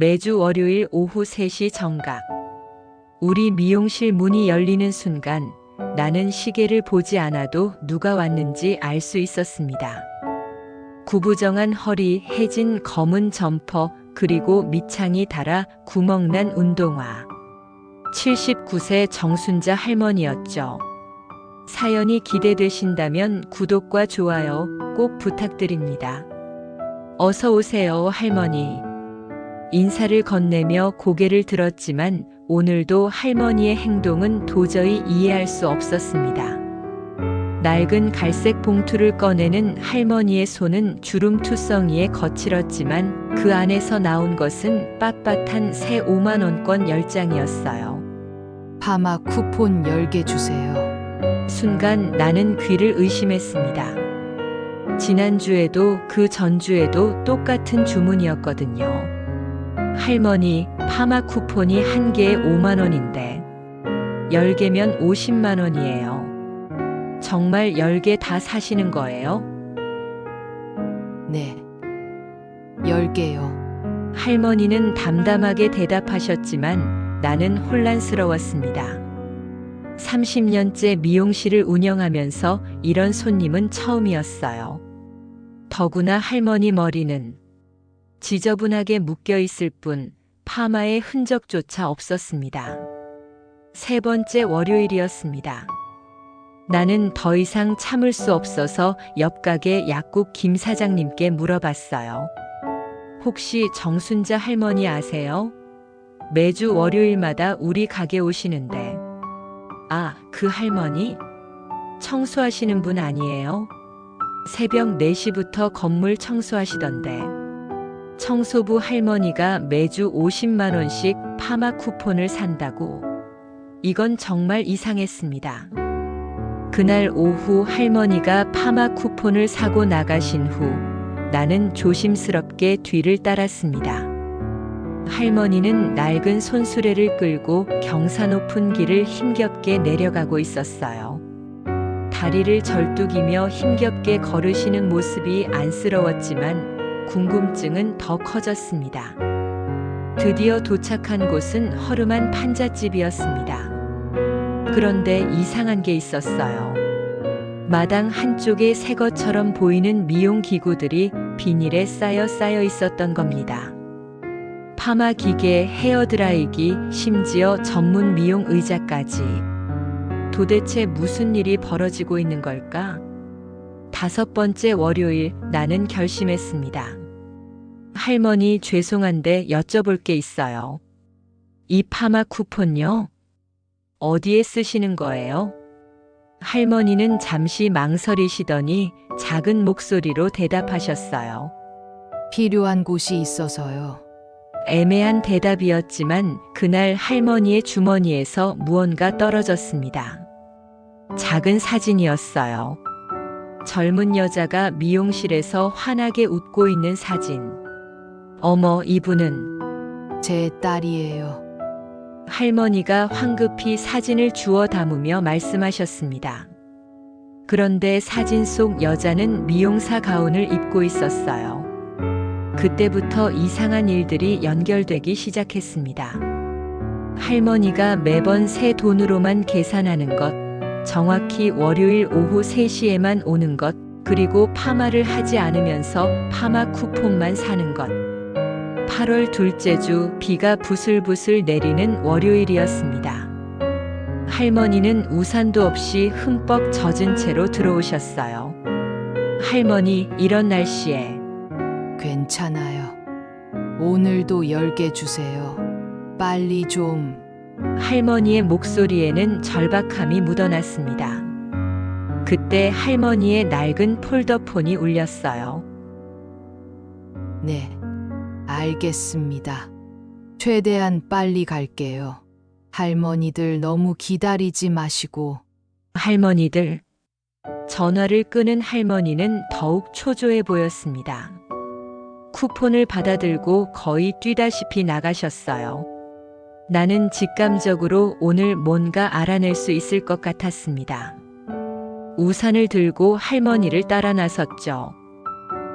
매주 월요일 오후 3시 정각. 우리 미용실 문이 열리는 순간 나는 시계를 보지 않아도 누가 왔는지 알 수 있었습니다. 구부정한 허리, 해진 검은 점퍼, 그리고 밑창이 달아 구멍난 운동화. 79세 정순자 할머니였죠. 사연이 기대되신다면 구독과 좋아요 꼭 부탁드립니다. 어서 오세요, 할머니. 인사를 건네며 고개를 들었지만 오늘도 할머니의 행동은 도저히 이해할 수 없었습니다. 낡은 갈색 봉투를 꺼내는 할머니의 손은 주름투성이에 거칠었지만 그 안에서 나온 것은 빳빳한 새 5만원권 10장이었어요. 파마 쿠폰 10개 주세요. 순간 나는 귀를 의심했습니다. 지난주에도 그 전주에도 똑같은 주문이었거든요. 할머니, 파마 쿠폰이 한 개에 5만 원인데 10개면 50만 원이에요. 정말 10개 다 사시는 거예요? 네. 10개요. 할머니는 담담하게 대답하셨지만 나는 혼란스러웠습니다. 30년째 미용실을 운영하면서 이런 손님은 처음이었어요. 더구나 할머니 머리는 지저분하게 묶여 있을 뿐 파마의 흔적조차 없었습니다. 세 번째 월요일이었습니다. 나는 더 이상 참을 수 없어서 옆 가게 약국 김 사장님께 물어봤어요. 혹시 정순자 할머니 아세요? 매주 월요일마다 우리 가게 오시는데. 아, 그 할머니? 청소하시는 분 아니에요? 새벽 4시부터 건물 청소하시던데. 청소부 할머니가 매주 50만원씩 파마 쿠폰을 산다고. 이건 정말 이상했습니다. 그날 오후 할머니가 파마 쿠폰을 사고 나가신 후 나는 조심스럽게 뒤를 따랐습니다. 할머니는 낡은 손수레를 끌고 경사 높은 길을 힘겹게 내려가고 있었어요. 다리를 절뚝이며 힘겹게 걸으시는 모습이 안쓰러웠지만 궁금증은 더 커졌습니다. 드디어 도착한 곳은 허름한 판잣집이었습니다. 그런데 이상한 게 있었어요. 마당 한쪽에 새 것처럼 보이는 미용 기구들이 비닐에 쌓여 쌓여 있었던 겁니다. 파마 기계, 헤어 드라이기, 심지어 전문 미용 의자까지. 도대체 무슨 일이 벌어지고 있는 걸까? 다섯 번째 월요일 나는 결심했습니다. 할머니 죄송한데 여쭤볼 게 있어요. 이 파마 쿠폰요? 어디에 쓰시는 거예요? 할머니는 잠시 망설이시더니 작은 목소리로 대답하셨어요. 필요한 곳이 있어서요. 애매한 대답이었지만 그날 할머니의 주머니에서 무언가 떨어졌습니다. 작은 사진이었어요. 젊은 여자가 미용실에서 환하게 웃고 있는 사진. 어머, 이분은 제 딸이에요. 할머니가 황급히 사진을 주워 담으며 말씀하셨습니다. 그런데 사진 속 여자는 미용사 가운을 입고 있었어요. 그때부터 이상한 일들이 연결되기 시작했습니다. 할머니가 매번 새 돈으로만 계산하는 것, 정확히 월요일 오후 3시에만 오는 것, 그리고 파마를 하지 않으면서 파마 쿠폰만 사는 것. 8월 둘째 주 비가 부슬부슬 내리는 월요일이었습니다. 할머니는 우산도 없이 흠뻑 젖은 채로 들어오셨어요. 할머니, 이런 날씨에 괜찮아요. 오늘도 10개 주세요. 빨리 좀. 할머니의 목소리에는 절박함이 묻어났습니다. 그때 할머니의 낡은 폴더폰이 울렸어요. 네. 알겠습니다. 최대한 빨리 갈게요. 할머니들 너무 기다리지 마시고. 할머니들. 전화를 끄는 할머니는 더욱 초조해 보였습니다. 쿠폰을 받아들고 거의 뛰다시피 나가셨어요. 나는 직감적으로 오늘 뭔가 알아낼 수 있을 것 같았습니다. 우산을 들고 할머니를 따라 나섰죠.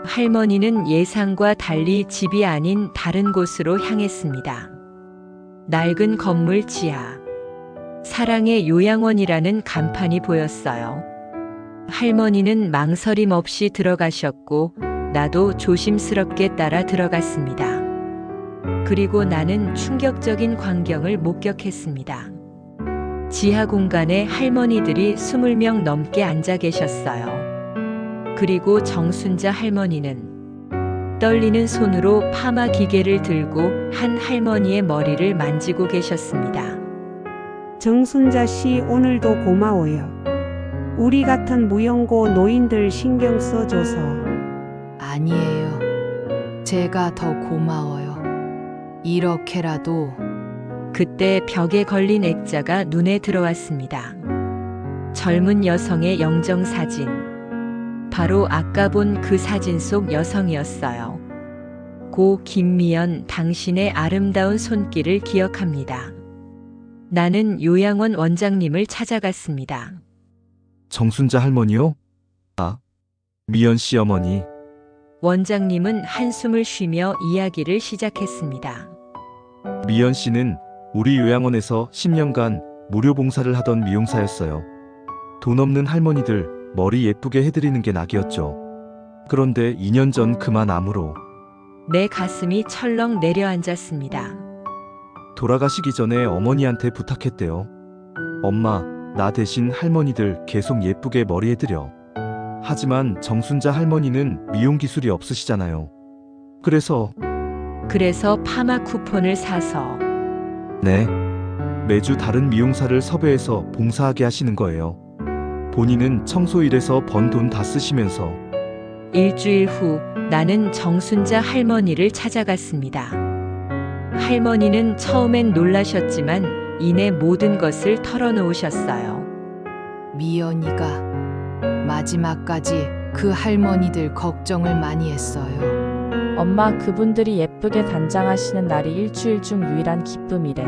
할머니는 예상과 달리 집이 아닌 다른 곳으로 향했습니다. 낡은 건물 지하. 사랑의 요양원이라는 간판이 보였어요. 할머니는 망설임 없이 들어가셨고, 나도 조심스럽게 따라 들어갔습니다. 그리고 나는 충격적인 광경을 목격했습니다. 지하 공간에 할머니들이 20명 넘게 앉아 계셨어요. 그리고 정순자 할머니는 떨리는 손으로 파마 기계를 들고 한 할머니의 머리를 만지고 계셨습니다. 정순자 씨 오늘도 고마워요. 우리 같은 무용고 노인들 신경 써줘서 아니에요. 제가 더 고마워요. 이렇게라도 그때 벽에 걸린 액자가 눈에 들어왔습니다. 젊은 여성의 영정 사진. 바로 아까 본 그 사진 속 여성이었어요. 고 김미연 당신의 아름다운 손길을 기억합니다. 나는 요양원 원장님을 찾아갔습니다. 정순자 할머니요? 아, 미연 씨 어머니. 원장님은 한숨을 쉬며 이야기를 시작했습니다. 미연 씨는 우리 요양원에서 10년간 무료 봉사를 하던 미용사였어요. 돈 없는 할머니들 머리 예쁘게 해드리는 게 낙이었죠. 그런데 2년 전 그만 암으로 내 가슴이 철렁 내려앉았습니다. 돌아가시기 전에 어머니한테 부탁했대요. 엄마, 나 대신 할머니들 계속 예쁘게 머리 해드려. 하지만 정순자 할머니는 미용 기술이 없으시잖아요. 그래서 그래서 파마 쿠폰을 사서 네. 매주 다른 미용사를 섭외해서 봉사하게 하시는 거예요. 본인은 청소 일에서 번 돈 다 쓰시면서 일주일 후 나는 정순자 할머니를 찾아갔습니다. 할머니는 처음엔 놀라셨지만 이내 모든 것을 털어놓으셨어요. 미연이가 마지막까지 그 할머니들 걱정을 많이 했어요. 엄마 그분들이 예쁘게 단장하시는 날이 일주일 중 유일한 기쁨이래.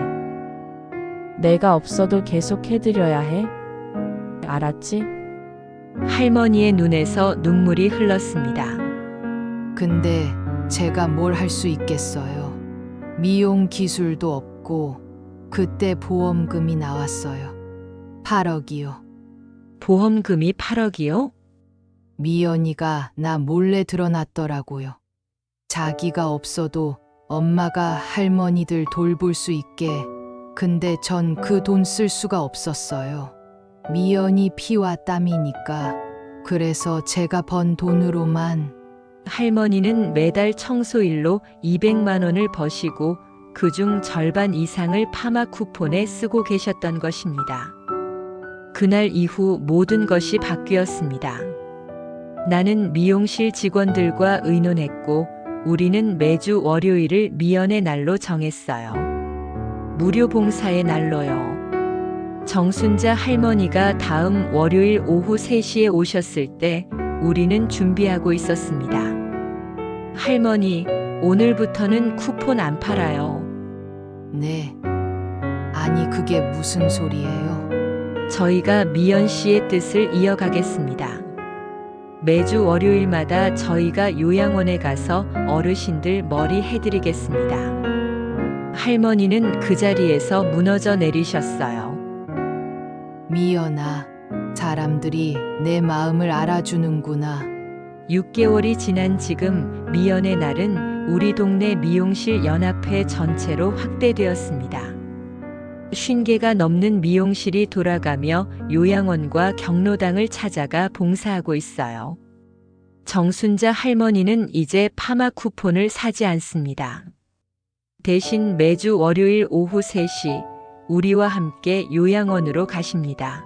내가 없어도 계속 해드려야 해. 알았지? 할머니의 눈에서 눈물이 흘렀습니다. 근데 제가 뭘 할 수 있겠어요. 미용 기술도 없고 그때 보험금이 나왔어요. 8억이요. 보험금이 8억이요? 미연이가 나 몰래 드러났더라고요. 자기가 없어도 엄마가 할머니들 돌볼 수 있게. 근데 전 그 돈 쓸 수가 없었어요. 미연이 피와 땀이니까. 그래서 제가 번 돈으로만 할머니는 매달 청소일로 200만 원을 버시고 그중 절반 이상을 파마 쿠폰에 쓰고 계셨던 것입니다. 그날 이후 모든 것이 바뀌었습니다. 나는 미용실 직원들과 의논했고 우리는 매주 월요일을 미연의 날로 정했어요. 무료 봉사의 날로요. 정순자 할머니가 다음 월요일 오후 3시에 오셨을 때 우리는 준비하고 있었습니다. 할머니, 오늘부터는 쿠폰 안 팔아요. 네. 아니 그게 무슨 소리예요? 저희가 미연 씨의 뜻을 이어가겠습니다. 매주 월요일마다 저희가 요양원에 가서 어르신들 머리 해드리겠습니다. 할머니는 그 자리에서 무너져 내리셨어요. 미연아, 사람들이 내 마음을 알아주는구나. 6개월이 지난 지금 미연의 날은 우리 동네 미용실 연합회 전체로 확대되었습니다. 50개가 넘는 미용실이 돌아가며 요양원과 경로당을 찾아가 봉사하고 있어요. 정순자 할머니는 이제 파마 쿠폰을 사지 않습니다. 대신 매주 월요일 오후 3시 우리와 함께 요양원으로 가십니다.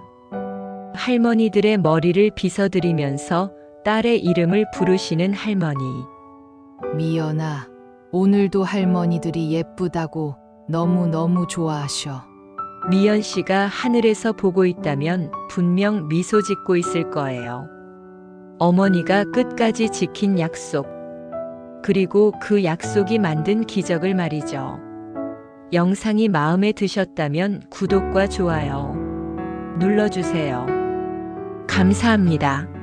할머니들의 머리를 빗어드리면서 딸의 이름을 부르시는 할머니. 미연아, 오늘도 할머니들이 예쁘다고 너무너무 좋아하셔. 미연 씨가 하늘에서 보고 있다면 분명 미소 짓고 있을 거예요. 어머니가 끝까지 지킨 약속. 그리고 그 약속이 만든 기적을 말이죠. 영상이 마음에 드셨다면 구독과 좋아요 눌러주세요. 감사합니다.